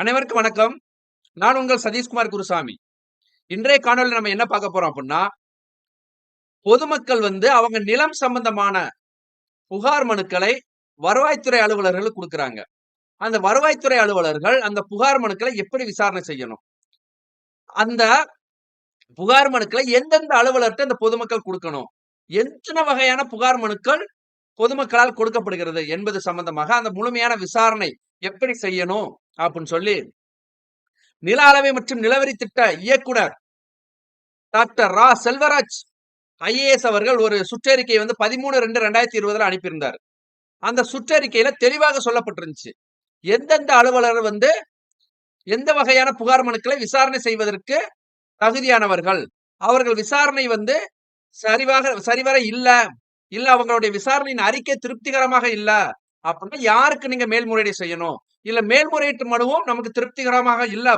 அனைவருக்கும் வணக்கம். நான் உங்கள் சதீஷ்குமார் குருசாமி. இன்றைய காணொலி நம்ம என்ன பார்க்க போறோம் அப்படின்னா பொதுமக்கள் வந்து அவங்க நிலம் சம்பந்தமான புகார் மனுக்களை வருவாய்த்துறை அலுவலர்களுக்கு கொடுக்குறாங்க. அந்த வருவாய்த்துறை அலுவலர்கள் அந்த புகார் மனுக்களை எப்படி விசாரணை செய்யணும்? அந்த புகார் மனுக்களை எந்தெந்த அலுவலர்கிட்ட அந்த பொதுமக்கள் கொடுக்கணும்? எத்தனை வகையான புகார் மனுக்கள் பொதுமக்களால் கொடுக்கப்படுகிறது என்பது சம்பந்தமாக அந்த முழுமையான விசாரணை எப்படி செய்யணும்? அப்படின்னு சொல்லி நில அளவை மற்றும் நிலவரி திட்ட இயக்குனர் டாக்டர் ரா. செல்வராஜ் ஐஏஎஸ் அவர்கள் ஒரு சுற்றறிக்கை வந்து பதிமூணு ரெண்டு ரெண்டாயிரத்தி இருபதுல அனுப்பியிருந்தார். அந்த சுற்றறிக்கையில தெளிவாக சொல்லப்பட்டிருந்துச்சு. எந்தெந்த அலுவலர் வந்து எந்த வகையான புகார் மனுக்களை விசாரணை செய்வதற்கு தகுதியானவர்கள் அவர்கள் விசாரணை வந்து சரிவாக சரிவர இல்லை இல்ல அவங்களுடைய விசாரணையின் அறிக்கை திருப்திகரமாக இல்லை அப்படின்னா யாருக்கு நீங்க மேல்முறையீடு செய்யணும்? இல்ல மேல்முறையீட்டு மனுவும் நமக்கு திருப்திகரமாக இல்ல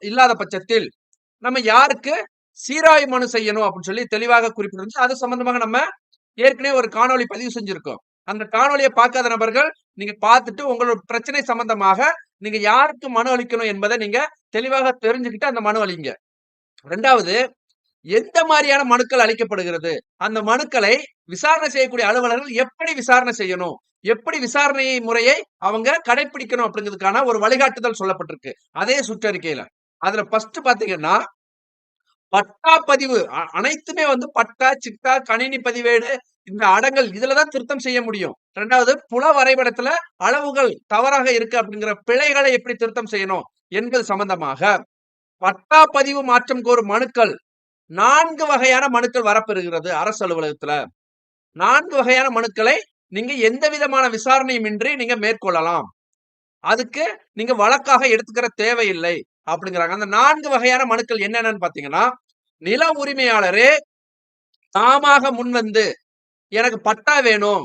இல்லாத பட்சத்தில் நம்ம யாருக்கு சீராய் மனு செய்யணும் அப்படின்னு சொல்லி தெளிவாக குறிப்பிட்டிருந்துச்சு அது சம்பந்தமாக நம்ம ஏற்கனவே ஒரு காணொலி பதிவு செஞ்சிருக்கோம். அந்த காணொலியை பார்க்காத நபர்கள் நீங்க பார்த்துட்டு உங்களோட பிரச்சனை சம்பந்தமாக நீங்க யாருக்கு மனு அளிக்கணும் என்பதை நீங்க தெளிவாக தெரிஞ்சுக்கிட்டு அந்த மனு அளிங்க. ரெண்டாவது எந்த மாதிரியான மனுக்கள் அளிக்கப்படுகிறது? அந்த மனுக்களை விசாரணை செய்யக்கூடிய அலுவலர்கள் எப்படி விசாரணை செய்யணும்? எப்படி விசாரணை முறையை அவங்க கடைபிடிக்கணும் அப்படிங்கிறதுக்கான ஒரு வழிகாட்டுதல் சொல்லப்பட்டிருக்கு. அதே சுற்றறிக்கையில. அதுல ஃபர்ஸ்ட் பாத்தீங்கன்னா பட்டா பதிவு. அனைத்துமே வந்து பட்டா சிட்டா கணினி பதிவேடு இந்த அடங்கல் இதுலதான் திருத்தம் செய்ய முடியும். ரெண்டாவது புல வரைபடத்துல அளவுகள் தவறாக இருக்கு அப்படிங்கிற பிழைகளை எப்படி திருத்தம் செய்யணும் என்பது சம்பந்தமாக. பட்டா பதிவு மாற்றம் கோரும் மனுக்கள் நான்கு வகையான மனுக்கள் வரப்பெறுகிறது அரசு அலுவலகத்துல. நான்கு வகையான மனுக்களை நீங்க எந்த விதமான விசாரணையும் இன்றி நீங்க மேற்கொள்ளலாம். அதுக்கு நீங்க வழக்காக எடுத்துக்கிற தேவையில்லை அப்படிங்கிறாங்க. அந்த நான்கு வகையான மனுக்கள் என்னென்னு பாத்தீங்கன்னா நில உரிமையாளரே தாமாக முன்வந்து எனக்கு பட்டா வேணும்.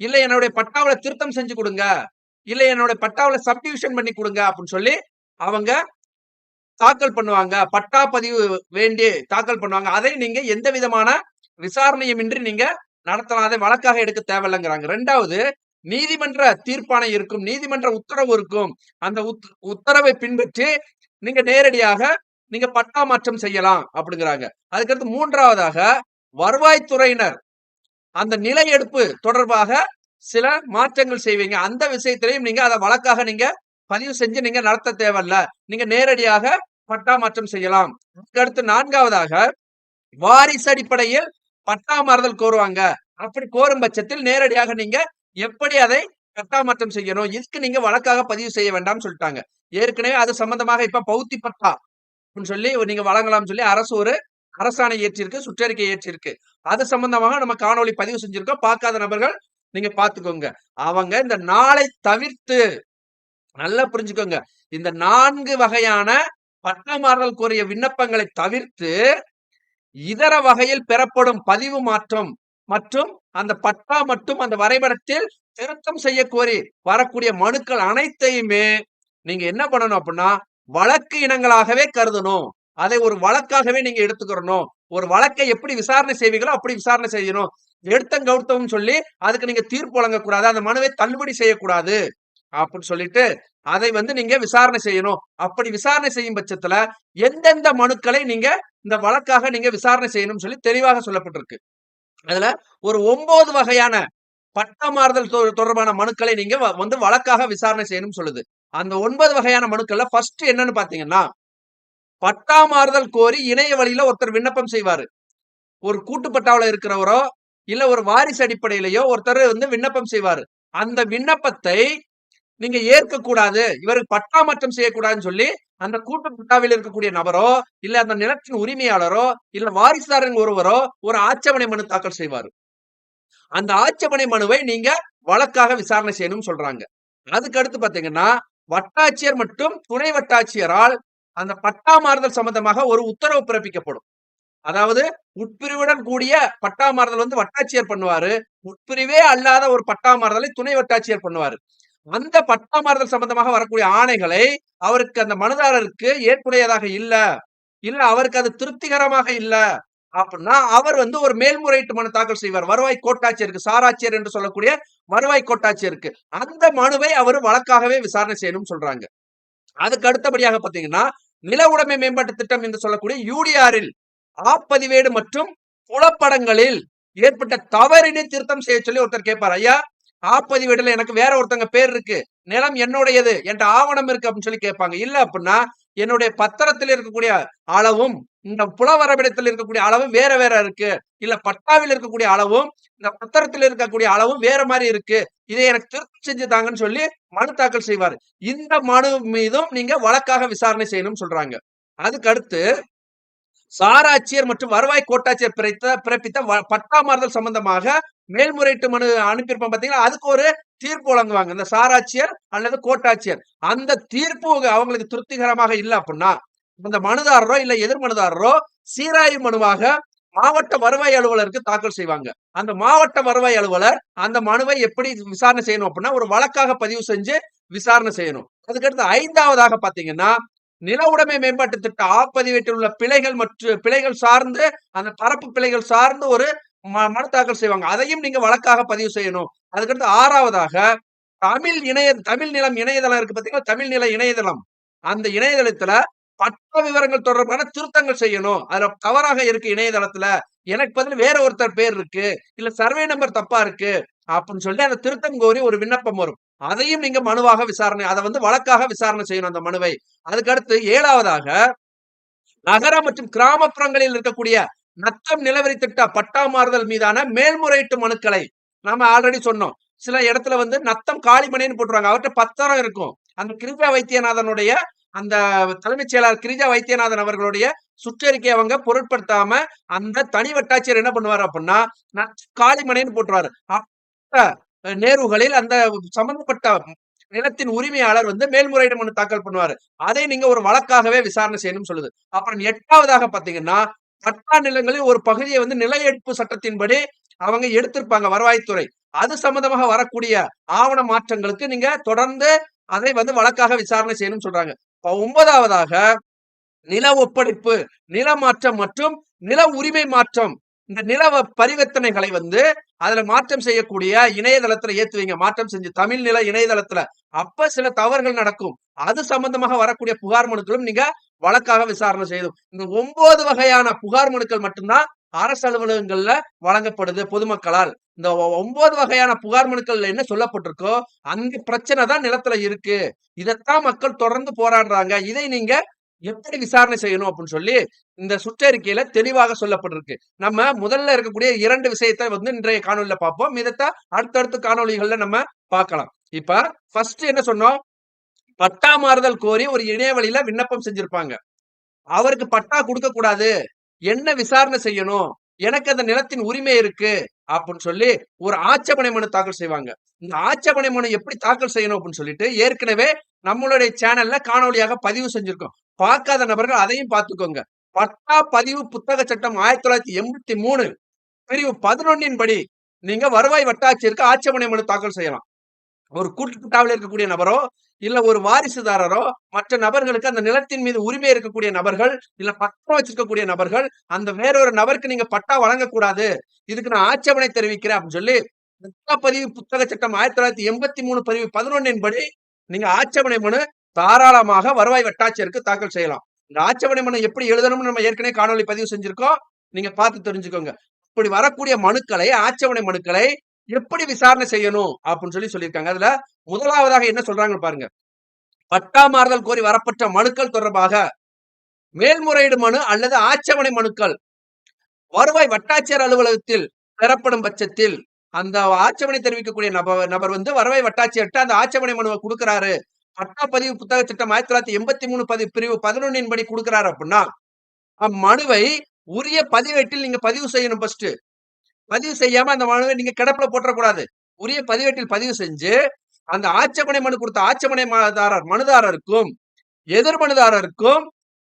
இல்ல என்னுடைய பட்டாவில திருத்தம் செஞ்சு கொடுங்க. இல்ல என்னுடைய பட்டாவில சப்டிவிஷன் பண்ணி கொடுங்க அப்படின்னு சொல்லி அவங்க தாக்கல் பண்ணுவாங்க. பட்டா பதிவு வேண்டி தாக்கல் பண்ணுவாங்க. அதை நீங்க எந்த விதமான விசாரணையும் இன்றி நீங்க நடத்தலாம் அதை வழக்காக எடுக்க தேவையில்லைங்கிறாங்க. ரெண்டாவது நீதிமன்ற தீர்ப்பானை இருக்கும் நீதிமன்ற உத்தரவு இருக்கும். அந்த உத்தரவை பின்பற்றி நீங்க நேரடியாக நீங்க பட்டா மாற்றம் செய்யலாம் அப்படிங்கிறாங்க. அதுக்கடுத்து மூன்றாவதாக வருவாய்த்துறையினர் அந்த நிலை எடுப்பு தொடர்பாக சில மாற்றங்கள் செய்வீங்க. அந்த விஷயத்திலையும் நீங்க அதை வழக்காக நீங்க பதிவு செஞ்சு நீங்க நடத்த தேவையில்ல. நீங்க நேரடியாக பட்டா மாற்றம் செய்யலாம். அடுத்து நான்காவதாக வாரிசு அடிப்படையில் பட்டா மாறுதல் கோருவாங்க. அப்படி கோரும் பட்சத்தில் நேரடியாக நீங்க எப்படி அதை பட்டா மாற்றம் செய்யணும்? இதுக்கு நீங்க வழக்காக பதிவு செய்ய வேண்டாம்னு சொல்லிட்டாங்க. ஏற்கனவே அது சம்பந்தமாக இப்ப பௌத்தி பட்டா அப்படின்னு சொல்லி நீங்க வழங்கலாம்னு சொல்லி அரசு ஒரு அரசாணை ஏற்றிருக்கு சுற்றறிக்கை ஏற்றிருக்கு. அது சம்பந்தமாக நம்ம காணொலி பதிவு செஞ்சிருக்கோம். பார்க்காத நபர்கள் நீங்க பாத்துக்கோங்க அவங்க இந்த நாளை தவிர்த்து நல்லா புரிஞ்சுக்கோங்க. இந்த நான்கு வகையான பட்டா கோரிய விண்ணப்பங்களை தவிர்த்து இதர வகையில் பெறப்படும் பதிவு மாற்றம் மற்றும் அந்த பட்டா மற்றும் அந்த வரைபடத்தில் திருத்தம் செய்ய கோரி வரக்கூடிய மனுக்கள் அனைத்தையுமே நீங்க என்ன பண்ணணும் அப்படின்னா வழக்கு இனங்களாகவே கருதணும். அதை ஒரு வழக்காகவே நீங்க எடுத்துக்கிறணும். ஒரு வழக்கை எப்படி விசாரணை செய்வீங்களோ அப்படி விசாரணை செய்யணும். எடுத்தம் கவுத்தம் சொல்லி அதுக்கு நீங்க தீர்ப்பு வழங்கக்கூடாது. அந்த மனுவை தள்ளுபடி செய்யக்கூடாது. அப்படின்னு சொல்லிட்டு அதை வந்து நீங்க விசாரணை செய்யணும். அப்படி விசாரணை செய்யும் பட்சத்துல எந்தெந்த மனுக்களை நீங்க இந்த வழக்காக நீங்க விசாரணை செய்யணும்னு சொல்லி தெளிவாக சொல்லப்பட்டிருக்கு. அதுல ஒரு ஒன்பது வகையான பட்டா மாறுதல் தொடர்பான மனுக்களை நீங்க வந்து வழக்காக விசாரணை செய்யணும்னு சொல்லுது. அந்த ஒன்பது வகையான மனுக்கள்ல ஃபர்ஸ்ட் என்னன்னு பாத்தீங்கன்னா பட்டா மாறுதல் கோரி இணைய வழியில ஒருத்தர் விண்ணப்பம் செய்வாரு. ஒரு கூட்டுப்பட்டாவில இருக்கிறவரோ இல்ல ஒரு வாரிசு அடிப்படையிலயோ ஒருத்தர் வந்து விண்ணப்பம் செய்வாரு. அந்த விண்ணப்பத்தை நீங்க ஏற்கக்கூடாது. இவருக்கு பட்டா மாற்றம் செய்யக்கூடாதுன்னு சொல்லி அந்த கூட்டு பட்டாவில் இருக்கக்கூடிய நபரோ இல்ல அந்த நிலத்தின் உரிமையாளரோ இல்ல வாரிசுதாரன் ஒருவரோ ஒரு ஆட்சேபனை மனு தாக்கல் செய்வார். அந்த ஆட்சேபனை மனுவை நீங்க வழக்காக விசாரணை செய்யணும்னு சொல்றாங்க. அதுக்கு அடுத்து பாத்தீங்கன்னா வட்டாட்சியர் மற்றும் துணை வட்டாட்சியரால் அந்த பட்டா மாறுதல் சம்பந்தமாக ஒரு உத்தரவு பிறப்பிக்கப்படும். அதாவது உட்பிரிவுடன் கூடிய பட்டா மாறுதல் வந்து வட்டாட்சியர் பண்ணுவாரு. உட்பிரிவே அல்லாத ஒரு பட்டா மாறுதலை துணை வட்டாட்சியர் பண்ணுவாரு. அந்த பட்டாமாறுதல் சம்பந்தமாக வரக்கூடிய ஆணைகளை அவருக்கு அந்த மனுதாரருக்கு ஏற்புடையதாக இல்ல. இல்ல அவருக்கு அது திருப்திகரமாக இல்ல. அப்படின்னா அவர் வந்து ஒரு மேல்முறையீட்டு மனு தாக்கல் செய்வார். வருவாய் கோட்டாட்சியருக்கு சாராட்சியர் என்று சொல்லக்கூடிய வருவாய் கோட்டாட்சியருக்கு அந்த மனுவை அவர் வழக்காகவே விசாரணை செய்யணும்னு சொல்றாங்க. அதுக்கு அடுத்தபடியாக பாத்தீங்கன்னா நில உடைமை மேம்பாட்டு திட்டம் என்று சொல்லக்கூடிய யூடிஆரில் ஆப்பதிவேடு மற்றும் புலப்படங்களில் ஏற்பட்ட தவறினை திருத்தம் செய்ய சொல்லி ஒருத்தர் கேட்பார் ஐயா ஆப்பதிவேடுல எனக்கு வேற ஒருத்தங்க பேர் இருக்கு. நிலம் என்னுடையது என்ற ஆவணம் இருக்கு அப்படின்னு சொல்லி கேட்பாங்க. இல்ல அப்படின்னா என்னுடைய பத்திரத்தில் இருக்கக்கூடிய அளவும் இந்த புலவரவிடத்தில் இருக்கக்கூடிய அளவும் வேற வேற இருக்கு. இல்ல பட்டாவில் இருக்கக்கூடிய அளவும் இந்த பத்திரத்தில் இருக்கக்கூடிய அளவும் வேற மாதிரி இருக்கு. இதை எனக்கு திருத்தம் செஞ்சு தாங்கன்னு சொல்லி மனு தாக்கல் செய்வார். இந்த மனு மீதும் நீங்க வழக்காக விசாரணை செய்யணும்னு சொல்றாங்க. அதுக்கு அடுத்து சாராட்சியர் மற்றும் வருவாய் கோட்டாட்சியர் பிறத்த பிறப்பித்த வ- பட்டா மாறுதல் சம்பந்தமாக மேல்முறையீட்டு மனு அனுப்பியிருப்போம் பார்த்தீங்கன்னா அதுக்கு ஒரு தீர்ப்பு வழங்குவாங்க. இந்த சாராட்சியர் அல்லது கோட்டாட்சியர். அந்த தீர்ப்பு அவங்களுக்கு திருப்திகரமாக இல்லை அப்படின்னா இந்த மனுதாரரோ இல்ல எதிர் மனுதாரரோ சீராய்வு மனுவாக மாவட்ட வருவாய் அலுவலருக்கு தாக்கல் செய்வாங்க. அந்த மாவட்ட வருவாய் அலுவலர் அந்த மனுவை எப்படி விசாரணை செய்யணும் அப்படின்னா ஒரு வழக்காக பதிவு செஞ்சு விசாரணை செய்யணும். அதுக்கடுத்து ஐந்தாவதாக பாத்தீங்கன்னா நில உடைமை மேம்பாட்டு திட்ட ஆப்பதிவேட்டில் உள்ள பிழைகள் மற்றும் பிழைகள் சார்ந்து அந்த பரப்பு பிழைகள் சார்ந்து ஒரு மனு தாக்கல் செய்வாங்க. அதையும் நீங்க வழக்காக பதிவு செய்யணும். அதுக்கடுத்து ஆறாவதாக தமிழ் இணைய தமிழ் நிலம் இணையதளம் இருக்கு பாத்தீங்களா? தமிழ் நில இணையதளம். அந்த இணையதளத்துல பட்ட விவரங்கள் தொடர்பான திருத்தங்கள் செய்யணும். அதுல தவறாக இருக்கு இணையதளத்துல. எனக்கு பதில் வேற ஒருத்தர் பேர் இருக்கு. இல்ல சர்வே நம்பர் தப்பா இருக்கு. அப்படின்னு சொல்லி அந்த திருத்தம் கோரி ஒரு விண்ணப்பம் வரும். அதையும் நீங்க மனுவாக விசாரணை அதை வந்து வழக்காக விசாரணை செய்யணும் அந்த மனுவை. அதுக்கடுத்து ஏழாவதாக நகர மற்றும் கிராமப்புறங்களில் இருக்கக்கூடிய நத்தம் நிலவரி திட்ட பட்டா மாறுதல் மீதான மேல்முறையீட்டு மனுக்களை நாம ஆல்ரெடி சொன்னோம். சில இடத்துல வந்து நத்தம் காளிமணின்னு போட்டுருவாங்க. அவர்கிட்ட பத்திரம் இருக்கும். அந்த கிரிஜா வைத்தியநாதனுடைய அந்த தலைமைச் செயலாளர் கிரிஜா வைத்தியநாதன் அவர்களுடைய சுற்றறிக்கை அவங்க பொருட்படுத்தாம அந்த தனி வட்டாட்சியர் என்ன பண்ணுவார் அப்படின்னா காளிமனைன்னு காளிமணின்னு போட்டுருவாரு. நேருகளில் அந்த சம்பந்தப்பட்ட நிலத்தின் உரிமையாளர் வந்து மேல்முறையீடு மனு தாக்கல் பண்ணுவாரு. அதை நீங்க ஒரு வழக்காகவே விசாரணை செய்யணும்னு சொல்லுது. அப்புறம் எட்டாவதாக பாத்தீங்கன்னா பட்டா நிலங்களில் ஒரு பகுதியை வந்து நில எடுப்பு சட்டத்தின்படி அவங்க எடுத்திருப்பாங்க வருவாய்த்துறை. அது சம்பந்தமாக வரக்கூடிய ஆவண மாற்றங்களுக்கு நீங்க தொடர்ந்து அதை வந்து வழக்காக விசாரணை செய்யணும்னு சொல்றாங்க. இப்ப ஒன்பதாவதாக நில ஒப்படைப்பு நில மாற்றம் மற்றும் நில உரிமை மாற்றம். இந்த நில பரிவர்த்தனைகளை வந்து அதுல மாற்றம் செய்யக்கூடிய இணையதளத்துல ஏத்துவீங்க மாற்றம் செஞ்சு தமிழ் நில இணையதளத்துல. அப்ப சில தவறுகள் நடக்கும். அது சம்பந்தமாக வரக்கூடிய புகார் மனுக்களும் நீங்க வழக்காக விசாரணை செய்தோம். இந்த ஒன்பது வகையான புகார் மனுக்கள் மட்டும்தான் அரசு அலுவலகங்கள்ல வழங்கப்படுது பொதுமக்களால். இந்த ஒ- ஒன்பது வகையான புகார் மனுக்கள்ல என்ன சொல்லப்பட்டிருக்கோ அந்த பிரச்சனை தான் நிலத்துல இருக்கு. இதைத்தான் மக்கள் தொடர்ந்து போராடுறாங்க. இதை நீங்க எப்படி விசாரணை செய்யணும் அப்படின்னு சொல்லி இந்த சுற்றறிக்கையில தெளிவாக சொல்லப்பட்டிருக்கு. நம்ம முதல்ல இருக்கக்கூடிய இரண்டு விஷயத்தை வந்து இன்றைய காணொலியில பார்ப்போம். இதைத்தான் அடுத்தடுத்த காணொளிகள்ல நம்ம பார்க்கலாம். இப்ப ஃபர்ஸ்ட் என்ன சொன்னோம்? பட்டா மாறுதல் கோரி ஒரு இணையவழியில விண்ணப்பம் செஞ்சிருப்பாங்க. அவருக்கு பட்டா கொடுக்க கூடாது என்ன விசாரணை செய்யணும்? எனக்கு அந்த நிலத்தின் உரிமை இருக்கு. அப்படின்னு சொல்லி ஒரு ஆட்சேபனை மனு தாக்கல் செய்வாங்க. இந்த ஆட்சேபனை மனு எப்படி தாக்கல் செய்யணும் அப்படின்னு சொல்லிட்டு ஏற்கனவே நம்மளுடைய சேனல்ல காணொளியாக பதிவு செஞ்சிருக்கோம். பார்க்காத நபர்கள் அதையும் பார்த்துக்கோங்க. பட்டா பதிவு புத்தக சட்டம் ஆயிரத்தி தொள்ளாயிரத்தி எண்பத்தி மூணு பிரிவு பதினொன்னின் படி நீங்க வருவாய் வட்டாட்சியருக்கு ஆட்சேபனை மனு தாக்கல் செய்யலாம். ஒரு கூட்டுப்பட்டாவில் இருக்கக்கூடிய நபரோ இல்ல ஒரு வாரிசுதாரரோ மற்ற நபர்களுக்கு அந்த நிலத்தின் மீது உரிமை இருக்கக்கூடிய நபர்கள் இல்ல பட்டம் வச்சிருக்கக்கூடிய நபர்கள் அந்த வேறொரு நபருக்கு நீங்க பட்டா வழங்கக்கூடாது. இதுக்கு நான் ஆட்சேபனை தெரிவிக்கிறேன் அப்படின்னு சொல்லி பதிவு புத்தக சட்டம் ஆயிரத்தி தொள்ளாயிரத்தி எண்பத்தி மூணு பதிவு பதினொன்னின் படி நீங்க ஆட்சேபனை மனு தாராளமாக வருவாய் வட்டாட்சியருக்கு தாக்கல் செய்யலாம். இந்த ஆட்சேபனை மனு எப்படி எழுதணும்னு நம்ம ஏற்கனவே காணொலி பதிவு செஞ்சிருக்கோம். நீங்க பார்த்து தெரிஞ்சுக்கோங்க. இப்படி வரக்கூடிய மனுக்களை ஆட்சேபனை மனுக்களை எப்படி விசாரணை செய்யணும் அப்படின்னு சொல்லி சொல்லியிருக்காங்க. அதுல முதலாவதாக என்ன சொல்றாங்கன்னு பாருங்க. பட்டா மாறுதல் கோரி வரப்பட்ட மனுக்கள் தொடர்பாக மேல்முறையீடு மனு அல்லது ஆட்சேபனை மனுக்கள் வருவாய் வட்டாட்சியர் அலுவலகத்தில் பெறப்படும் பட்சத்தில் அந்த ஆட்சேபனை தெரிவிக்கக்கூடிய நபர் நபர் வந்து வருவாய் வட்டாட்சியர்கிட்ட அந்த ஆட்சேபனை மனுவை கொடுக்கிறாரு. பட்டா பதிவு புத்தக சட்டம் ஆயிரத்தி தொள்ளாயிரத்தி எண்பத்தி மூணு பதிவு பிரிவு பதினொன்னின் படி கொடுக்கிறாரு அப்படின்னா அம்மனுவை உரிய பதிவேட்டில் நீங்க பதிவு செய்யணும் ஃபர்ஸ்ட் பதிவு செய்யாம அந்த மனுவை நீங்க கிடப்புல போட்டக்கூடாது உரிய பதிவேட்டில் பதிவு செஞ்சு அந்த ஆட்சேபனை மனு கொடுத்த ஆட்சேபனை மனுதாரர் மனுதாரருக்கும் எதிர் மனுதாரருக்கும்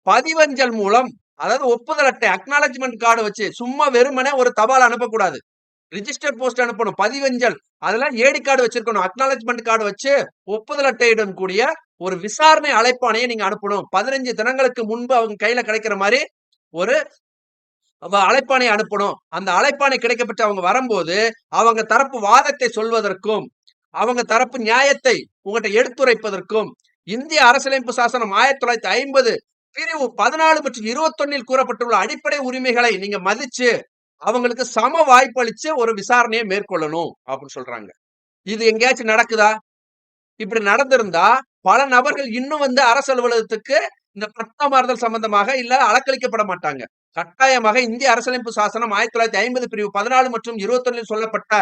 பதிவஞ்சல் மூலம் அதாவது ஒப்புதல் அட்டை அக்னாலஜ்மெண்ட் கார்டு வச்சு சும்மா வெறுமனே ஒரு தபால் அனுப்பக்கூடாது. ரிஜிஸ்டர் போஸ்ட் அனுப்பணும் பதிவஞ்சல் அதெல்லாம் ஏடி கார்டு வச்சிருக்கணும் அக்னாலஜ்மெண்ட் கார்டு வச்சு ஒப்புதல் அட்டையுடன் கூடிய ஒரு விசாரணை அழைப்பானையை நீங்க அனுப்பணும். பதினஞ்சு தினங்களுக்கு முன்பு அவங்க கையில கிடைக்கிற மாதிரி ஒரு அழைப்பானை அழைப்பாணை அனுப்பணும். அந்த அழைப்பாணை கிடைக்கப்பட்டு அவங்க வரும்போது அவங்க தரப்பு வாதத்தை சொல்வதற்கும் அவங்க தரப்பு நியாயத்தை உங்கள்கிட்ட எடுத்துரைப்பதற்கும் இந்திய அரசியலமைப்பு சாசனம் ஆயிரத்தி தொள்ளாயிரத்தி ஐம்பது பிரிவு பதினாலு மற்றும் இருபத்தொன்னில் கூறப்பட்டுள்ள அடிப்படை உரிமைகளை நீங்க மதிச்சு அவங்களுக்கு சம வாய்ப்பளிச்சு ஒரு விசாரணையை மேற்கொள்ளணும் அப்படின்னு சொல்றாங்க. இது எங்கேயாச்சும் நடக்குதா? இப்படி நடந்திருந்தா பல நபர்கள் இன்னும் வந்து அரசு அலுவலகத்துக்கு இந்த பட்டமாறுதல் சம்பந்தமாக இல்ல அலக்களிக்கப்பட மாட்டாங்க. கட்டாயமாக இந்திய அரசியலமைப்பு சாசனம் ஆயிரத்தி தொள்ளாயிரத்தி ஐம்பது பிரிவு பதினாலு மற்றும் இருபத்தொன்னில் சொல்லப்பட்ட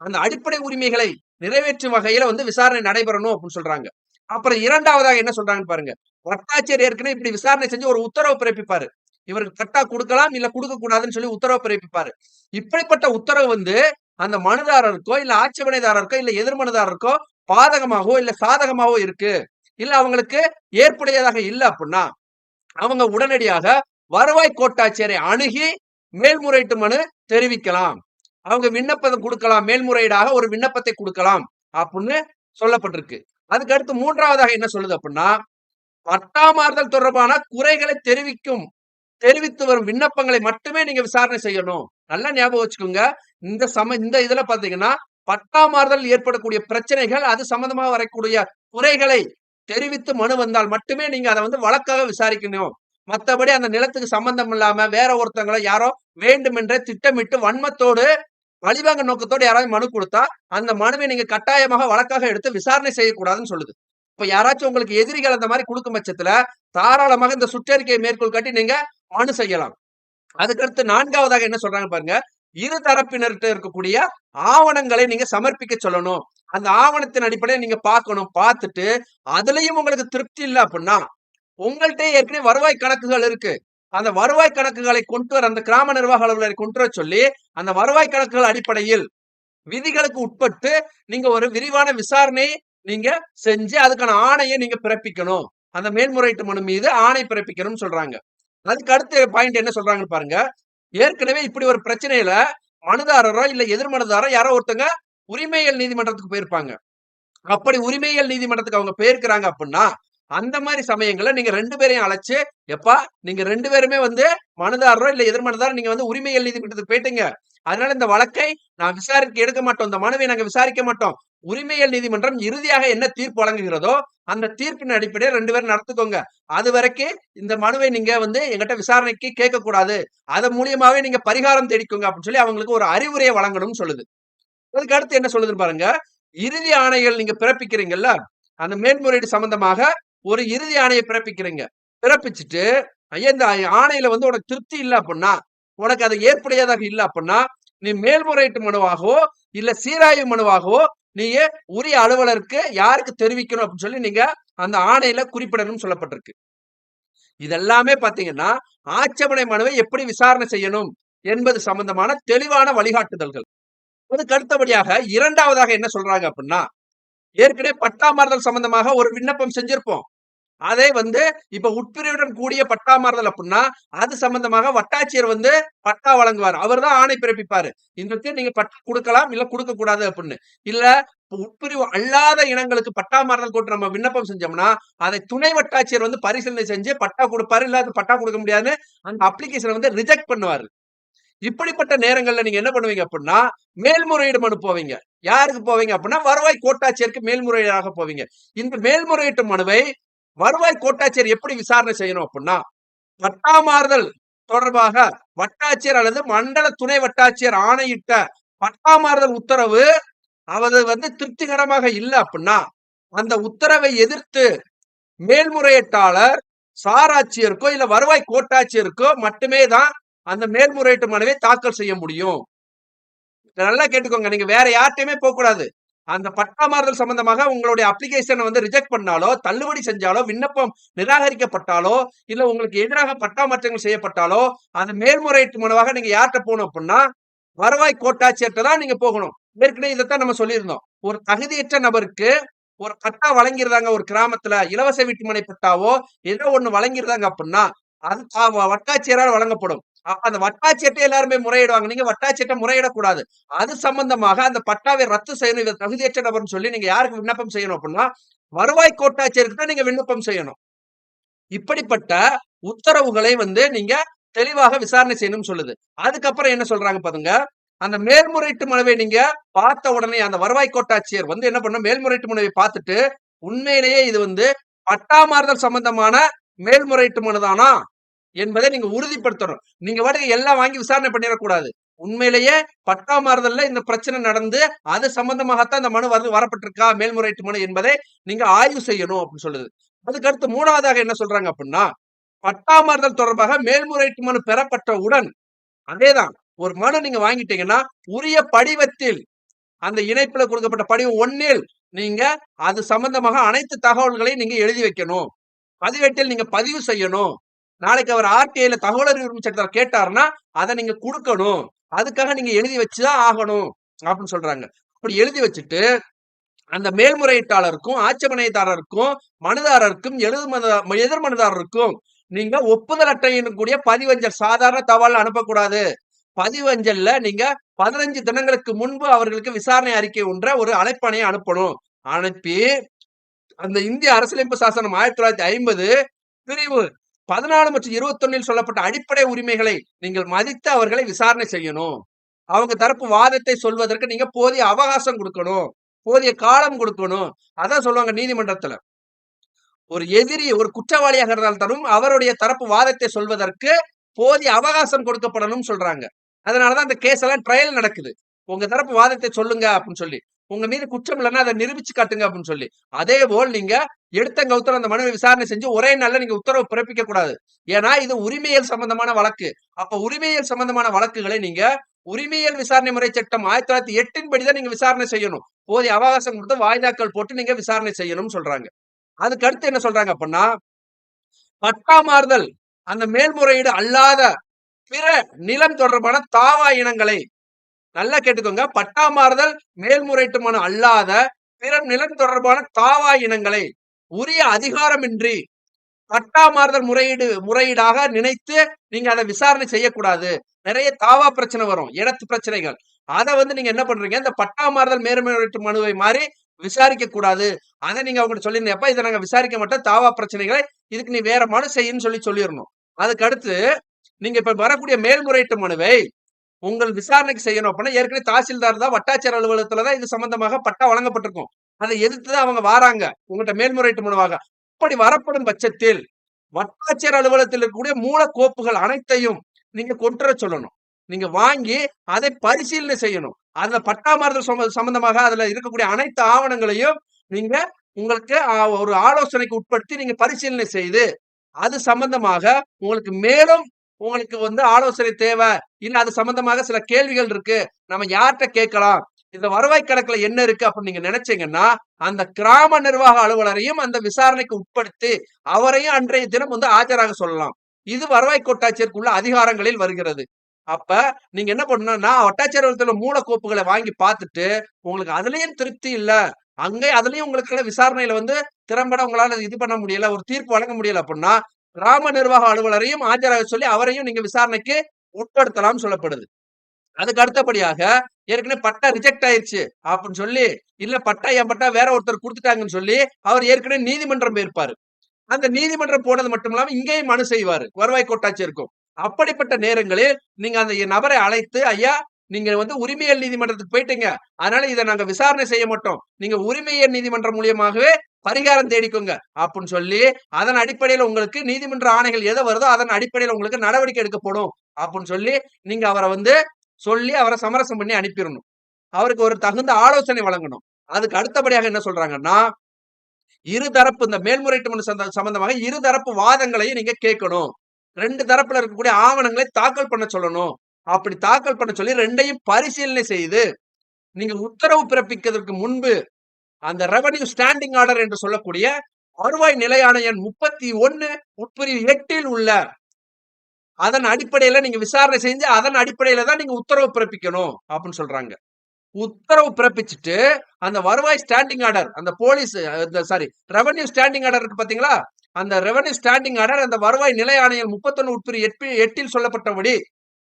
அந்த அடிப்படை உரிமைகளை நிறைவேற்றும் வகையில வந்து விசாரணை நடைபெறணும் அப்படின்னு சொல்றாங்க. அப்புறம் இரண்டாவதாக என்ன சொல்றாங்கன்னு பாருங்க. வட்டாட்சியர் ஏற்கனவே இப்படி விசாரணை செஞ்சு ஒரு உத்தரவு பிறப்பிப்பாரு. இவருக்கு கட்டா கொடுக்கலாம் இல்ல கொடுக்க கூடாதுன்னு சொல்லி உத்தரவு பிறப்பிப்பாரு. இப்படிப்பட்ட உத்தரவு வந்து அந்த மனுதாரருக்கோ இல்ல ஆட்சேபனைதாரருக்கோ இல்ல எதிர்மனுதாரருக்கோ பாதகமாகவோ இல்ல சாதகமாகவோ இருக்கு. இல்ல அவங்களுக்கு ஏற்புடையதாக இல்லை அப்படின்னா அவங்க உடனடியாக வருவாய் கோட்டாட்சியரை அணுகி மேல்முறையீட்டு மனு தெரிவிக்கலாம். அவங்க விண்ணப்பத்தை கொடுக்கலாம். மேல்முறையீடாக ஒரு விண்ணப்பத்தை கொடுக்கலாம் அப்படின்னு சொல்லப்பட்டிருக்கு. அதுக்கு அடுத்து மூன்றாவதாக என்ன சொல்லுது அப்படின்னா பட்டா மாறுதல் தொடர்பான குறைகளை தெரிவிக்கும் தெரிவித்து வரும் விண்ணப்பங்களை மட்டுமே நீங்க விசாரணை செய்யணும். நல்லா ஞாபகம் வச்சுக்கோங்க. இந்த சம இந்த இதுல பாத்தீங்கன்னா பட்டா மாறுதல் ஏற்படக்கூடிய பிரச்சனைகள் அது சம்பந்தமாக வரக்கூடிய குறைகளை தெரிவித்து மனு வந்தால் மட்டுமே நீங்க அதை வந்து வழக்காக விசாரிக்கணும். மத்தபடி அந்த நிலத்துக்கு சம்பந்தம் இல்லாம வேற ஒருத்தங்களை யாரோ வேண்டுமென்றே திட்டமிட்டு வன்மத்தோடு பழிவாங்க நோக்கத்தோடு யாராவது மனு கொடுத்தா அந்த மனுவை நீங்க கட்டாயமாக வழக்காக எடுத்து விசாரணை செய்யக்கூடாதுன்னு சொல்லுது. இப்ப யாராச்சும் உங்களுக்கு எதிரிகள் அந்த மாதிரி கொடுக்கும் பட்சத்துல தாராளமாக இந்த சுற்றறிக்கையை மேற்கோள் காட்டி நீங்க மனு செய்யலாம். அதுக்கடுத்து நான்காவதாக என்ன சொல்றாங்க பாருங்க இரு தரப்பினர்கிட்ட இருக்கக்கூடிய ஆவணங்களை நீங்க சமர்ப்பிக்க சொல்லணும். அந்த ஆவணத்தின் அடிப்படையில் நீங்க பார்க்கணும். பார்த்துட்டு அதுலயும் உங்களுக்கு திருப்தி இல்லை அப்படின்னா உங்கள்கிட்ட ஏற்கனவே வருவாய் கணக்குகள் இருக்கு. அந்த வருவாய் கணக்குகளை கொண்டு வர அந்த கிராம நிர்வாக அலுவலரை கொண்டு வர சொல்லி அந்த வருவாய் கணக்குகள் அடிப்படையில் விதிகளுக்கு உட்பட்டு நீங்க ஒரு விரிவான விசாரணை நீங்க செஞ்சு அதுக்கான ஆணையை நீங்க பிறப்பிக்கணும். அந்த மேல்முறையீட்டு மனு மீது ஆணை பிறப்பிக்கணும்னு சொல்றாங்க. அதுக்கு அடுத்த பாயிண்ட் என்ன சொல்றாங்கன்னு பாருங்க. ஏற்கனவே இப்படி ஒரு பிரச்சனையில மனுதாரரோ இல்ல எதிர்மனுதாரோ யாரோ ஒருத்தங்க உரிமையல் நீதிமன்றத்துக்கு போயிருப்பாங்க. அப்படி உரிமையியல் நீதிமன்றத்துக்கு அவங்க போயிருக்கிறாங்க அப்படின்னா அந்த மாதிரி சமயங்கள்ல நீங்க ரெண்டு பேரையும் அழைச்சு எப்பா நீங்க ரெண்டு பேருமே வந்து மனுதாரரோ இல்ல எதிர்மனுதாரோ நீங்க வந்து உரிமை நீதிமன்றத்துக்கு போயிட்டீங்க. அதனால இந்த வழக்கை நான் விசாரிக்க எடுக்க மாட்டோம். இந்த மனுவை நாங்க விசாரிக்க மாட்டோம். உரிமையல் நீதிமன்றம் இறுதியாக என்ன தீர்ப்பு வழங்குகிறதோ அந்த தீர்ப்பின் அடிப்படையில் ரெண்டு பேரும் நடத்துக்கோங்க அது வரைக்கும் இந்த மனுவை நீங்க வந்து எங்கிட்ட விசாரணைக்கு கேட்க கூடாது அது மூலியமாவே நீங்க பரிகாரம் தேடிக்கோங்க அப்படின்னு சொல்லி அவங்களுக்கு ஒரு அறிவுரையை வழங்கணும்னு சொல்லுது. அதுக்கு அடுத்து என்ன சொல்லுதுன்னு பாருங்க. இறுதி ஆணைகள் நீங்க பிறப்பிக்கிறீங்கல்ல அந்த மேன்முறையீடு சம்பந்தமாக ஒரு இறுதி ஆணையை பிறப்பிக்கிறீங்க. பிறப்பிச்சுட்டு ஐயா இந்த ஆணையில வந்து உனக்கு திருப்தி இல்லை அப்படின்னா உனக்கு அது ஏற்புடையதாக இல்லை அப்படின்னா நீ மேல்முறையீட்டு மனுவாகவோ இல்ல சீராய்வு மனுவாகவோ நீங்க உரிய அலுவலருக்கு யாருக்கு தெரிவிக்கணும் அப்படின்னு சொல்லி நீங்க அந்த ஆணையில குறிப்பிடணும்னு சொல்லப்பட்டிருக்கு. இதெல்லாமே பாத்தீங்கன்னா ஆட்சேபனை மனுவை எப்படி விசாரணை செய்யணும் என்பது சம்பந்தமான தெளிவான வழிகாட்டுதல்கள். அதுக்கு அடுத்தபடியாக இரண்டாவதாக என்ன சொல்றாங்க அப்படின்னா ஏற்கனவே பட்டா மாறுதல் சம்பந்தமாக ஒரு விண்ணப்பம் செஞ்சிருப்போம். அதை வந்து இப்ப உட்பிரிவுடன் கூடிய பட்டா மாறுதல் அப்படின்னா அது சம்பந்தமாக வட்டாட்சியர் வந்து பட்டா வழங்குவார். அவர் தான் ஆணை பிறப்பிப்பாரு. இந்த நீங்க பட்டா கொடுக்கலாம் இல்ல கொடுக்க கூடாது அப்படின்னு. இல்ல உட்பிரிவு அல்லாத இனங்களுக்கு பட்டா மாறுதல் கொண்டு நம்ம விண்ணப்பம் செஞ்சோம்னா அதை துணை வட்டாட்சியர் வந்து பரிசீலனை செஞ்சு பட்டா கொடுப்பாரு இல்ல அது பட்டா கொடுக்க முடியாதுன்னு அந்த அப்ளிகேஷனை வந்து ரிஜெக்ட் பண்ணுவாரு. இப்படிப்பட்ட நேரங்கள்ல நீங்க என்ன பண்ணுவீங்க அப்படின்னா மேல்முறையீடு மனு போவீங்க யாருக்கு போவீங்க அப்படின்னா வருவாய் கோட்டாட்சியருக்கு மேல்முறையீடாக போவீங்க. இந்த மேல்முறையீட்டு மனுவை வருவாய் கோட்டாட்சியர் எப்படி விசாரணை செய்யணும் அப்படின்னா பட்டாமாறுதல் தொடர்பாக வட்டாட்சியர் அல்லது மண்டல துணை வட்டாட்சியர் ஆணையிட்ட பட்டாமாறுதல் உத்தரவு அவது வந்து திருப்திகரமாக இல்லை அப்படின்னா அந்த உத்தரவை எதிர்த்து மேல்முறையீட்டாளர் சாராட்சியருக்கோ இல்ல வருவாய் கோட்டாட்சியருக்கோ மட்டுமே தான் அந்த மேல்முறையீட்டு மனுவை தாக்கல் செய்ய முடியும். நல்லா கேட்டுக்கோங்க. நீங்க வேற யார்ட்டையுமே போக கூடாது. அந்த பட்டா மாறுதல் சம்பந்தமாக உங்களுடைய அப்ளிகேஷனை வந்து ரிஜெக்ட் பண்ணாலோ தள்ளுபடி செஞ்சாலோ விண்ணப்பம் நிராகரிக்கப்பட்டாலோ இல்ல உங்களுக்கு எதிராக பட்டா மாற்றங்கள் செய்யப்பட்டாலோ அந்த மேல்முறையீட்டு மனுவாக நீங்க யார்கிட்ட போகணும் அப்படின்னா வருவாய் கோட்டாட்சியர்கிட்ட தான் நீங்க போகணும். ஏற்கனவே இதைத்தான் நம்ம சொல்லியிருந்தோம். ஒரு தகுதியற்ற நபருக்கு ஒரு பட்டா வழங்கிருந்தாங்க ஒரு கிராமத்துல இலவச வீட்டுமனை பட்டாவோ ஏதோ ஒண்ணு வழங்கிருந்தாங்க அப்படின்னா வட்டாட்சியரால் வழங்கப்படும். அந்த வட்டாட்சியர்கிட்ட எல்லாருமே முறையிடுவாங்க. நீங்க வட்டாட்சியர்கிட்ட முறையிடக்கூடாது. அது சம்பந்தமாக அந்த பட்டாவை ரத்து செய்யணும். இதை தகுதியற்ற நபர்னு சொல்லி நீங்க யாருக்கு விண்ணப்பம் செய்யணும் அப்படின்னா வருவாய் கோட்டாட்சியர்கிட்ட நீங்க விண்ணப்பம் செய்யணும். இப்படிப்பட்ட உத்தரவுகளை வந்து நீங்க தெளிவாக விசாரணை செய்யணும்னு சொல்லுது. அதுக்கப்புறம் என்ன சொல்றாங்க பாருங்க. அந்த மேல்முறையீட்டு மனுவை நீங்க பார்த்த உடனே அந்த வருவாய் கோட்டாட்சியர் வந்து என்ன பண்ணும் மேல்முறையீட்டு மனுவை பார்த்துட்டு உண்மையிலேயே இது வந்து பட்டா மாறுதல் சம்பந்தமான மேல்முறையீட்டு மனுதானா என்பதை நீங்க உறுதிப்படுத்தணும். நீங்க பாட்டுக்கு எல்லாம் வாங்கி விசாரணை பண்ணிடக்கூடாது. உண்மையிலேயே பட்டா மாறுதல்ல இந்த பிரச்சனை நடந்து அது சம்பந்தமாகத்தான் இந்த மனு வந்து வரப்பட்டிருக்கா மேல்முறையீட்டு மனு என்பதை நீங்க ஆய்வு செய்யணும் அப்படின்னு சொல்லுது. அதுக்கு அடுத்து மூணாவதாக என்ன சொல்றாங்க அப்படின்னா பட்டா மாறுதல் தொடர்பாக மேல்முறையீட்டு மனு பெறப்பட்டவுடன் அதேதான் ஒரு மனு நீங்க வாங்கிட்டீங்கன்னா உரிய படிவத்தில் அந்த இணைப்புல கொடுக்கப்பட்ட படிவம் ஒன்னில் நீங்க அது சம்பந்தமாக அனைத்து தகவல்களையும் நீங்க எழுதி வைக்கணும். பதிவேட்டில் நீங்க பதிவு செய்யணும். நாளைக்கு அவர் ஆர்டிஐல தகவல் அறிவு சட்டத்தில் கேட்டாருன்னா அதை நீங்க கொடுக்கணும். அதுக்காக நீங்க எழுதி வச்சுதான் ஆகணும் அப்படின்னு சொல்றாங்க. அப்படி எழுதி வச்சுட்டு அந்த மேல்முறையீட்டாளருக்கும் ஆட்சேபனைதாரருக்கும் மனுதாரருக்கும் எழுது மனு எதிர் மனுதாரருக்கும் நீங்க ஒப்புதல் அட்டையின் கூடிய பதிவஞ்சல் சாதாரண தபால் அனுப்பக்கூடாது. பதிவஞ்சல்ல நீங்க பதினஞ்சு தினங்களுக்கு முன்பு அவர்களுக்கு விசாரணை அறிக்கை ஒன்ற ஒரு அழைப்பணையை அனுப்பணும். அனுப்பி அந்த இந்திய அரசியலமைப்பு சாசனம் ஆயிரத்தி தொள்ளாயிரத்தி ஐம்பது பிரிவு பதினாலு மற்றும் இருபத்தொன்னில் சொல்லப்பட்ட அடிப்படை உரிமைகளை நீங்கள் மதித்து அவர்களை விசாரணை செய்யணும். அவங்க தரப்பு வாதத்தை சொல்வதற்கு நீங்க போதிய அவகாசம் கொடுக்கணும். போதிய காலம் கொடுக்கணும். அதான் சொல்லுவாங்க நீதிமன்றத்துல. ஒரு எதிரி ஒரு குற்றவாளியாக இருந்தால் தரும் அவருடைய தரப்பு வாதத்தை சொல்வதற்கு போதிய அவகாசம் கொடுக்கப்படணும்னு சொல்றாங்க. அதனாலதான் அந்த கேஸ் எல்லாம் ட்ரையல் நடக்குது. உங்க தரப்பு வாதத்தை சொல்லுங்க அப்படின்னு சொல்லி. உங்க மீது குற்றம் இல்லைன்னா அதை நிரூபிச்சு காட்டுங்க அப்படின்னு சொல்லி. அதே போல் நீங்க எடுத்த கௌத்தரம் அந்த மனுவை விசாரணை செஞ்சு ஒரே நாள்ல நீங்க உத்தரவு பிறப்பிக்க கூடாது. ஏன்னா இது உரிமையல் சம்பந்தமான வழக்கு. அப்ப உரிமையியல் சம்பந்தமான வழக்குகளை நீங்க உரிமையியல் விசாரணை முறை சட்டம் ஆயிரத்தி தொள்ளாயிரத்தி எட்டின் படிதான் நீங்க விசாரணை செய்யணும். போதிய அவகாசம் கொடுத்து வாய்தாக்கள் போட்டு நீங்க விசாரணை செய்யணும்னு சொல்றாங்க. அதுக்கு அடுத்து என்ன சொல்றாங்க அப்படின்னா பட்டா மாறுதல் அந்த மேல்முறையீடு அல்லாத பிற நிலம் தொடர்பான தாவா இனங்களை நல்லா கேட்டுக்கோங்க. பட்டா மாறுதல் மேல்முறையீட்டு மனு அல்லாத பிற நிலம் தொடர்பான தாவா இனங்களை உரிய அதிகாரமின்றி பட்டா மாறுதல் முறையீடு முறையீடாக நினைத்து நீங்க அதை விசாரணை செய்யக்கூடாது. நிறைய தாவா பிரச்சனை வரும் இடத்து பிரச்சனைகள். அதை வந்து நீங்க என்ன பண்றீங்க? இந்த பட்டா மாறுதல் மேல்முறையீட்டு மனுவை மாதிரி விசாரிக்க கூடாது அதை நீங்க அவங்ககிட்ட சொல்லியிருந்தப்ப இதை நாங்க விசாரிக்க மாட்டோம். தாவா பிரச்சனைகளை இதுக்கு நீ வேற மனு செய்யுன்னு சொல்லி சொல்லிடணும். அதுக்கு அடுத்து நீங்க இப்ப வரக்கூடிய மேல்முறையீட்டு மனுவை உங்கள் விசாரணைக்கு செய்யணும் அப்படின்னா ஏற்கனவே தாசில்தார் தான் வட்டாட்சியர் அலுவலகத்துல தான் இது சம்பந்தமாக பட்டா வழங்கப்பட்டிருக்கும். அதை எதிர்த்து தான் அவங்க வாராங்க. உங்கள்கிட்ட மேல்முறையீட்டு மூலமாக. அப்படி வரப்படும் பட்சத்தில் வட்டாட்சியர் அலுவலகத்தில் இருக்கக்கூடிய மூல கோப்புகள் அனைத்தையும் நீங்க கொண்டு வர சொல்லணும். நீங்க வாங்கி அதை பரிசீலனை செய்யணும். அதுல பட்டா மாறுதல் சம்பந்தமாக அதுல இருக்கக்கூடிய அனைத்து ஆவணங்களையும் நீங்க உங்களுக்கு ஒரு ஆலோசனைக்கு உட்படுத்தி நீங்க பரிசீலனை செய்து அது சம்பந்தமாக உங்களுக்கு மேலும் உங்களுக்கு வந்து ஆலோசனை தேவை. இல்லை அது சம்பந்தமாக சில கேள்விகள் இருக்கு. நம்ம யார்கிட்ட கேட்கலாம்? இந்த வருவாய் கணக்குல என்ன இருக்கு அப்படின்னு நீங்க நினைச்சீங்கன்னா அந்த கிராம நிர்வாக அலுவலரையும் அந்த விசாரணைக்கு உட்படுத்தி அவரையும் அன்றைய தினம் வந்து ஆஜராக சொல்லலாம். இது வருவாய் கோட்டாட்சியருக்குள்ள அதிகாரங்களில் வருகிறது. அப்ப நீங்க என்ன பண்ணணும்னா வட்டாட்சியர் அலுவலகத்துல மூல கோப்புகளை வாங்கி பார்த்துட்டு உங்களுக்கு அதுலயும் திருப்தி இல்ல. அங்கே அதுலயும் உங்களுக்கு விசாரணையில வந்து திறம்பட உங்களால இது பண்ண முடியல ஒரு தீர்ப்பு வழங்க முடியல அப்படின்னா கிராம நிர்வாக அலுவலரையும் ஆஜராக சொல்லி அவரையும் நீங்க விசாரணைக்கு உட்படுத்தலாம் சொல்லப்படுது. அதுக்கு அடுத்தபடியாக ஏற்கனவே பட்டா ரிஜெக்ட் ஆயிருச்சு அப்படின்னு சொல்லி இல்ல பட்டா என் பட்டா வேற ஒருத்தர் கொடுத்துட்டாங்கன்னு சொல்லி அவர் ஏற்கனவே நீதிமன்றம் போயிருப்பாரு அந்த நீதிமன்றம் போனது மட்டும் இல்லாம இங்கேயும் மனு செய்வாரு. வருவாய் கோட்டாட்சியருக்கும் அப்படிப்பட்ட நேரங்களில் நீங்க அந்த நபரை அழைத்து ஐயா நீங்க வந்து உரிமையல் நீதிமன்றத்துக்கு போயிட்டீங்க. அதனால இதை நாங்க விசாரணை செய்ய மாட்டோம். நீங்க உரிமையல் நீதிமன்றம் மூலியமாகவே பரிகாரம் தேடிக்கோங்க அப்படின்னு சொல்லி அதன் அடிப்படையில உங்களுக்கு நீதிமன்ற ஆணைகள் எதை வருதோ அதன் அடிப்படையில உங்களுக்கு நடவடிக்கை எடுக்கப்படும் அப்படின்னு சொல்லி நீங்க அவரை வந்து சொல்லி அவரை சமரசம் பண்ணி அனுப்பிடணும் அவருக்கு ஒரு தகுந்த ஆலோசனை வழங்கணும். அதுக்கு அடுத்தபடியாக என்ன சொல்றாங்கன்னா இரு தரப்பு இந்த மேல்முறையீட்டு மனு சந்த- சம்பந்தமாக இரு தரப்பு வாதங்களையும் நீங்க கேட்கணும். ரெண்டு தரப்புல இருக்கக்கூடிய ஆவணங்களை தாக்கல் பண்ண சொல்லணும். அப்படி தாக்கல் பண்ண சொல்லி ரெண்டையும் பரிசீலனை செய்து நீங்க உத்தரவு பிறப்பிக்கிறதுக்கு முன்பு அந்த ரெவன்யூ ஸ்டாண்டிங் ஆர்டர் என்று சொல்லக்கூடிய வருவாய் நிலையான எண் முப்பத்தி ஒன்னு உட்பிரிவு எட்டில் உள்ள அதன் அடிப்படையில நீங்க விசாரணை செஞ்சு அதன் அடிப்படையில தான் நீங்க உத்தரவு பிறப்பிக்கணும் அப்படின்னு சொல்றாங்க. உத்தரவு பிறப்பிச்சுட்டு அந்த வருவாய் ஸ்டாண்டிங் ஆர்டர் அந்த police sorry revenue standing order இருக்கு பாத்தீங்களா? அந்த ரெவன்யூ ஸ்டாண்டிங் ஆர்டர் அந்த வருவாய் நிலை ஆணையம் முப்பத்தொன்னு உட்பிரி எட்டு எட்டில் சொல்லப்பட்டபடி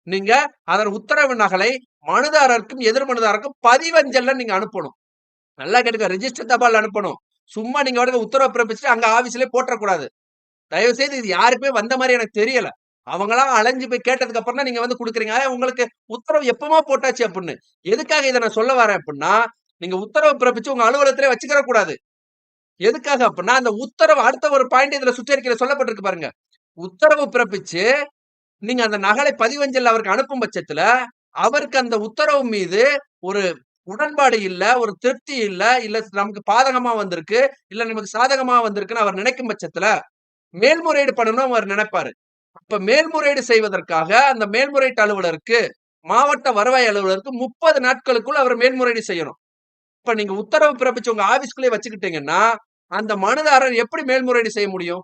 நீங்க அதன் உத்தரவு நகலை மனுதாரருக்கும் எதிர் மனுதாரருக்கும் பதிவஞ்சல்ல நீங்க அனுப்பணும். நல்லா கேட்டுக்க ரெஜிஸ்டர் தபால் அனுப்பணும். சும்மா நீங்க வந்து உத்தரவு பிறப்பிச்சுட்டு அங்க ஆபீஸ்லயே போட்டக்கூடாது தயவு செய்து இது யாருக்குமே வந்த மாதிரி எனக்கு தெரியல. அவங்களாம் அலைஞ்சு போய் கேட்டதுக்கு அப்புறம் தான் நீங்க வந்து கொடுக்குறீங்க. உங்களுக்கு உத்தரவு எப்பமா போட்டாச்சு அப்படின்னு. எதுக்காக இதை நான் சொல்ல வரேன் அப்படின்னா நீங்க உத்தரவு பிறப்பிச்சு உங்க அலுவலகத்திலே வச்சுக்கிற கூடாது. எதுக்காக அப்படின்னா அந்த உத்தரவு அடுத்த ஒரு பாயிண்ட் இதுல சுற்றறிக்கையில சொல்லப்பட்டிருக்கு பாருங்க. உத்தரவு பிறப்பிச்சு நீங்க அந்த நகலை பதிவஞ்சல் அவருக்கு அனுப்பும் பட்சத்துல அவருக்கு அந்த உத்தரவு மீது ஒரு உடன்பாடு இல்ல ஒரு திருப்தி இல்ல இல்ல நமக்கு பாதகமா வந்திருக்கு இல்ல நமக்கு சாதகமா வந்திருக்குன்னு அவர் நினைக்கும் பட்சத்துல மேல்முறையீடு பண்ணணும் அவர் நினைப்பாரு. அப்ப மேல்முறையீடு செய்வதற்காக அந்த மேல்முறையீட்டு அலுவலருக்கு மாவட்ட வருவாய் அலுவலருக்கு முப்பது நாட்களுக்குள் அவர் மேல்முறையீடு செய்யணும். இப்ப நீங்க உத்தரவு பிறப்பிச்சு உங்க ஆபீஸ்குள்ளே வச்சுக்கிட்டீங்கன்னா அந்த மனுதாரர் எப்படி மேல்முறையீடு செய்ய முடியும்?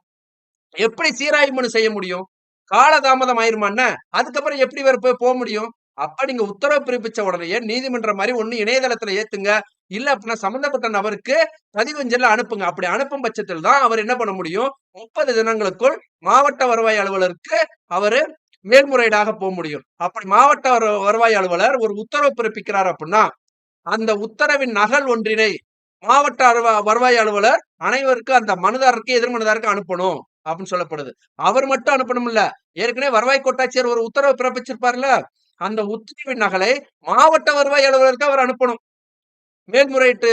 எப்படி சீராய்வு மனு செய்ய முடியும்? காலதாமதம் ஆயிருமா என்ன அதுக்கப்புறம் எப்படி வேற போய் போக முடியும்? அப்ப நீங்க உத்தரவு பிறப்பிச்ச உடனே நீதிமன்றம் மாதிரி ஒண்ணு இணையதளத்துல ஏத்துங்க. இல்ல அப்படின்னா சம்பந்தப்பட்ட நபருக்கு பதிவஞ்சல்ல அனுப்புங்க. அப்படி அனுப்பும் பட்சத்தில் தான் அவர் என்ன பண்ண முடியும்? முப்பது தினங்களுக்குள் மாவட்ட வருவாய் அலுவலருக்கு அவரு மேல்முறையீடாக போக முடியும். அப்படி மாவட்ட வருவாய் அலுவலர் ஒரு உத்தரவு பிறப்பிக்கிறார் அப்படின்னா அந்த உத்தரவின் நகல் ஒன்றினை மாவட்ட அருவா- வருவாய் அலுவலர் அனைவருக்கும் அந்த மனுதாரருக்கு எதிர்மனதாருக்கு அனுப்பணும் அப்படின்னு சொல்லப்படுது. அவர் மட்டும் அனுப்பணும் இல்ல ஏற்கனவே வருவாய் கோட்டாட்சியர் ஒரு உத்தரவு பிறப்பிச்சிருப்பார்ல. அந்த உத்தரவின் நகலை மாவட்ட வருவாய் அலுவலருக்கு அவர் அனுப்பணும். மேல்முறையீட்டு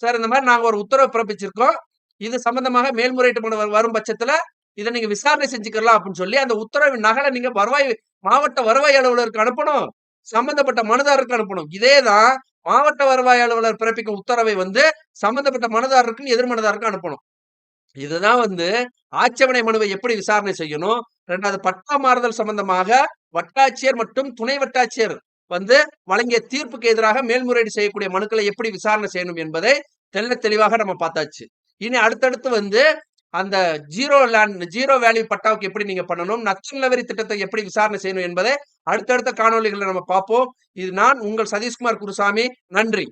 சார் இந்த மாதிரி நாங்க ஒரு உத்தரவு பிறப்பிச்சிருக்கோம். இது சம்பந்தமாக மேல்முறையீட்டு மனு வரும் பட்சத்துல இதை நீங்க விசாரணை செஞ்சுக்கலாம் அப்படின்னு சொல்லி அந்த உத்தரவின் நகலை நீங்க வருவாய் மாவட்ட வருவாய் அலுவலருக்கு அனுப்பணும். சம்பந்தப்பட்ட மனுதாரருக்கு அனுப்பணும். இதேதான் மாவட்ட வருவாய் அலுவலர் பிறப்பிக்கும் உத்தரவை வந்து சம்பந்தப்பட்ட மனுதாரருக்கு எதிர்மனுதாருக்கு அனுப்பணும். இதுதான் வந்து ஆட்சேபனை மனுவை எப்படி விசாரணை செய்யணும்? ரெண்டாவது பட்டா மாறுதல் சம்பந்தமாக வட்டாட்சியர் மற்றும் துணை வட்டாட்சியர் வந்து வழங்கிய தீர்ப்புக்கு எதிராக மேல்முறையீடு செய்யக்கூடிய மனுக்களை எப்படி விசாரணை செய்யணும் என்பதை தெல்ல தெளிவாக நம்ம பார்த்தாச்சு. இனி அடுத்தடுத்து வந்து அந்த ஜீரோ லேண்ட் ஜீரோ வேல்யூ பட்டாவுக்கு எப்படி நீங்க பண்ணணும் நக்சல் நவரி திட்டத்தை எப்படி விசாரணை செய்யணும் என்பதை அடுத்தடுத்த காணொளிகளை நம்ம பார்ப்போம். இது நான் உங்கள் சதீஷ்குமார் குருசாமி. நன்றி.